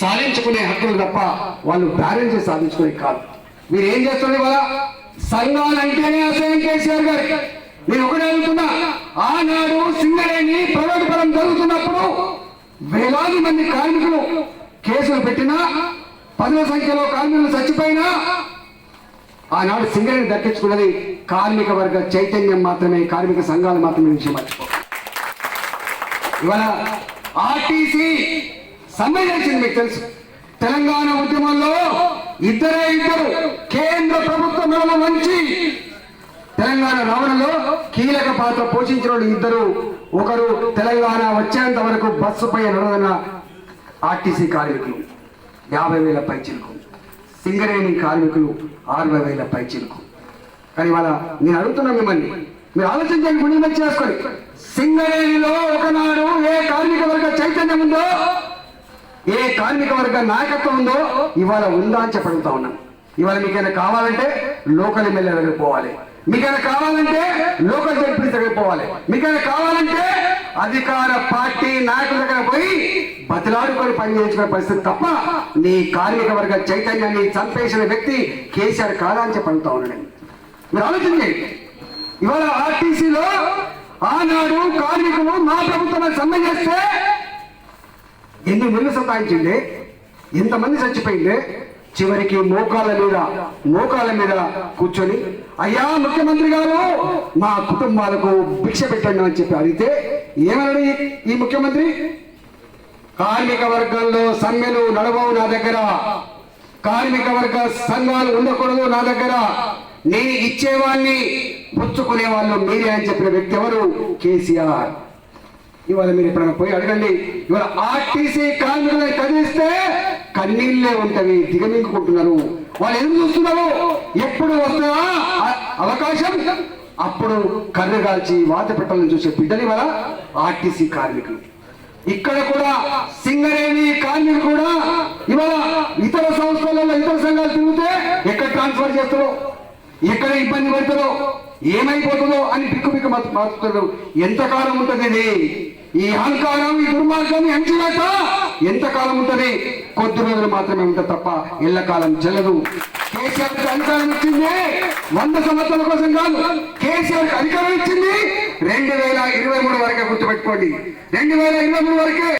సాధించుకునే హక్కులు తప్ప వాళ్ళు బ్యాలెన్స్ సాధించుకునే కాదు. మీరు ఏం చేస్తుంది కదా సంఘాలు అంటేనే అసహ్యం కేసీఆర్ గారు. నేను ఒకటే అడుగుతున్నా ఆనాడు సింగరేణి ప్రైవేట్ పరం జరుగుతున్నప్పుడు వేలాది మంది కార్మికులు కేసులు పెట్టినా పదుల సంఖ్యలో కార్మికులు చచ్చిపోయినా ఆనాడు సింగరేణి దక్కించుకున్నది కార్మిక వర్గ చైతన్యం మాత్రమే కార్మిక సంఘాలు మాత్రమే విషయం మర్చిపో ఇవాళ ఆర్టీసీ సమ్మె చేసింది మీకు తెలుసు. తెలంగాణ ఉద్యమంలో ఇద్దరే ఇద్దరు కేంద్ర ప్రభుత్వం మంచి తెలంగాణ రవాణాలో కీలక పాత్ర పోషించిన వాళ్ళు ఇద్దరు. ఒకరు తెలంగాణ వచ్చేంత వరకు బస్సుపై నడదన్న ఆర్టీసీ కార్మికులు. యాభై వేల పైచిలకు. సింగరేణి కార్మికులు అరవై వేల పైచిలకు. కానీ వాళ్ళ నేను అడుగుతున్నా మిమ్మల్ని మీరు ఆలోచించండి గుండె చేసుకొని. సింగరేణిలో ఒకనాడు ఏ కార్మిక వర్గ చైతన్యం ఉందో ఏ కార్మిక వర్గ నాయకత్వం ఉందో ఇవాళ ఉందా అని చెప్పడుగుతా ఉన్నాం. ఇవాళ మీకైనా కావాలంటే లోకల్ ఎమ్మెల్యే దగ్గర పోవాలి. మీకైనా కావాలంటే లోకల్ జడ్పీ దగ్గర పోవాలి. మీకైనా కావాలంటే అధికార పార్టీ నాయకుల దగ్గర పోయి బతిలాడుకొని పనిచేయించుకునే పరిస్థితి తప్ప నీ కార్మిక వర్గ చైతన్యాన్ని చంపేసిన వ్యక్తి కేసీఆర్ కాదా అని చెప్పి అడుగుతా ఉన్నాను మీరు ఆలోచించండి ఇవాళ ఆర్టీసీలో ఆనాడు కార్మికులు మా ప్రభుత్వం సమ్మె చేస్తే ఎన్ని నెలలు సంపాదించిండే ఎంతమంది చచ్చిపోయింది? చివరికి మోకాల మీద మోకాల మీద కూర్చొని అయ్యా ముఖ్యమంత్రి గారు మా కుటుంబాలకు భిక్ష పెట్టండి అని చెప్పి అడిగితే ఏమన్నాడు ఈ- ఈ ముఖ్యమంత్రి? కార్మిక వర్గంలో సమ్మెలు నడవవు నా దగ్గర. కార్మిక వర్గ సంఘాలు ఉండకూడదు నా దగ్గర. నేను ఇచ్చేవాడిని పుచ్చుకునే వాళ్ళు మీరే అని చెప్పిన వ్యక్తి ఎవరు? కేసీఆర్. ఇవాళ మీరు ఎప్పుడైనా పోయి అడగండి. ఇవాళ ఆర్టీసీ కార్మికులను కదిలిస్తే కన్నీళ్ళే ఉంటవి దిగమింగుకుంటున్నారు. వాళ్ళు ఎందుకు చూస్తున్నారు? ఎప్పుడు వస్తుందా? అవకాశం? అప్పుడు కర్ర కాల్చి వాత పెట్టాలని చూసే బిడ్డలు ఇవాళ ఆర్టీసీ కార్మికులు. ఇక్కడ కూడా సింగరేణి కార్మికులు కూడా ఇవాళ ఇతర సంస్థలలో ఇతర సంఘాలు తిరిగితే ఎక్కడ ట్రాన్స్ఫర్ చేస్తారో? ఎక్కడ ఇబ్బంది పడతారో? ఏమైపోతుందో అని పిక్కు బిక్కు మారుతున్నారు. ఎంతకాలం ఉంటుంది ఇది? ఈ అహంకారం ఈ దుర్మార్గం ఈ ఎంతకాలం ఉంటుంది? కొద్ది రోజులు మాత్రమే ఉంటుంది తప్ప ఎల్లకాలం చెల్లదు కేసీఆర్కి అధికారం ఇచ్చింది వంద సంవత్సరాల కోసం కాదు. కేసీఆర్కి అధికారం ఇచ్చింది రెండు వేల ఇరవై మూడు వరకే గుర్తుపెట్టుకోండి. రెండు వేల ఇరవై మూడు వరకే.